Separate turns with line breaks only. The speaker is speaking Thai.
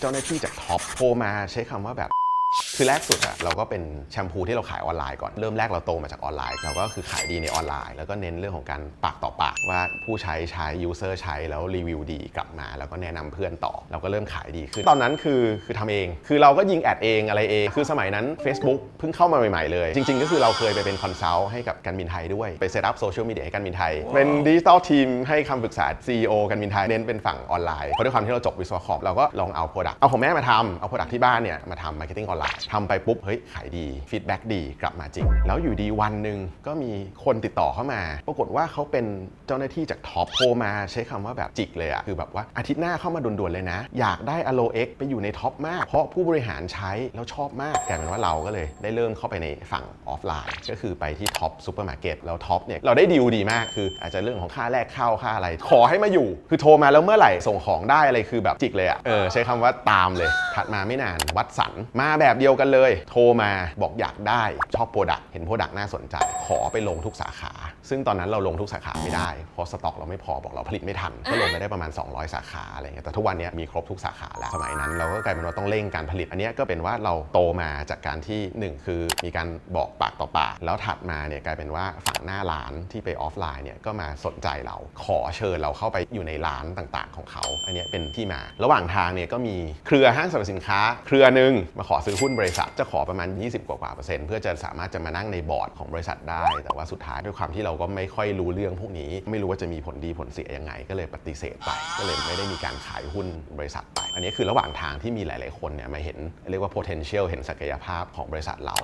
เจ้าหน้าที่จากท็อปโทรมาใช้คำว่าแบบ คือแรกสุดอะเราก็เป็นแชมพูที่เราขายออนไลน์ก่อนเริ่มแรกเราโตมาจากออนไลน์ เราก็คือขายดีในออนไลน์ แล้วก็เน้นเรื่องของการปากต่อปากว่าผู้ใช้ใช้ยูเซอร์ใช้แล้วรีวิวดีกลับมา แล้วก็แนะนำเพื่อนต่อ เราก็เริ่มขายดีขึ้นตอนนั้นคือคือทำเอง คือเราก็ยิงแอดเองอะไรเอง คือสมัยนั้น Facebook เพิ่งเข้ามาใหม่ๆเลย จริง ๆ ก็คือเราเคยไปเป็นคอนซัลท์ให้กับการบินไทยด้วยไปเซตอัพโซเชียลมีเดียให้การบินไทย เป็นดิจิทัลทีมให้คำปรึกษา CEO การบินไทยเน้นเป็นฝั่งออนไลน์เพราะด้วยความที่เราจบวิศวะคอมเราก็ลองเอาโปรดักต์เอาของแม่มาทำเอาโปรดักต์ที่บ้านเนี่ยมาทำมาร์เก็ตติ้งออนไลน์ทำไปปุ๊บเฮ้ยขายดีฟีดแบ็กดีกลับมาจริง แล้วอยู่ดีวันหนึ่งก็มีคนติดต่อเข้ามา ปรากฏว่าเขาเป็นเจ้าหน้าที่จากท็อปโทรมาใช้คำว่าแบบจิกเลยอะคือแบบว่าอาทิตย์หน้าเข้ามาด่วนๆเลยนะ อยากได้ a l o X ไปอยู่ในท็อปมาก เพราะผู้บริหารใช้แล้วชอบมากกลายเป็นว่าเราก็เลยได้เริ่มเข้าไปในฝั่งออฟไลน์ ก็คือไปที่ท็อปซูเปอร์มาร์เก็ตแล้วท็อปเนี่ยเราได้ดีลดีมากคืออาจจะเรื่องของค่าแรกเข้าค่าอะไร ขอให้มาอยู่ คือโทรมาแล้วเมื่อไหร่ส่งของได้อะไรคือแบบจิกเลยอะเออใช้คำว่าตามเลยถัดมาไม่นานวัดสันมาแบบเดียวกันเลย โทรมาบอกอยากได้ชอบโปรดักเห็นโปรดักน่าสนใจ ขอไปลงทุกสาขา ซึ่งตอนนั้นเราลงทุกสาขาไม่ได้ เพราะสต็อกเราไม่พอบอกเราผลิตไม่ทัน ก็ลงไปได้ประมาณ 200 สาขาอะไรเงี้ยแต่ทุกวันนี้มีครบทุกสาขาแล้วสมัยนั้น เราก็กลายเป็นว่าต้องเร่งการผลิต อันนี้ก็เป็นว่าเราโตมาจากการที่หนึ่งคือมีการบอกปากต่อปาก แล้วถัดมาเนี่ยกลายเป็นว่าฝั่งหน้าร้านที่ไปออฟไลน์เนี่ยก็มาสนใจเราขอเชิญเราเข้าไปอยู่ในร้านต่างๆ ของเขา อันนี้เป็นที่มา ระหว่างทางเนี่ยก็มีเครือห้างสรรพสินค้า เครือหนึ่งมาขอซื้อหุ้นบริษัทจะขอประมาณ 20 กว่าๆเปอร์เซ็นต์เพื่อจะสามารถจะมานั่งในบอร์ดของบริษัทได้ แต่ว่าสุดท้ายด้วยความที่เราก็ไม่ค่อยรู้เรื่องพวกนี้ ไม่รู้ว่าจะมีผลดีผลเสียยังไง ก็เลยปฏิเสธไป ก็เลยไม่ได้มีการขายหุ้นบริษัทไป อันนี้คือระหว่างทางที่มีหลาย ๆ คนเนี่ยมาเห็นเรียกว่า potential เห็นศักยภาพของบริษัทเรา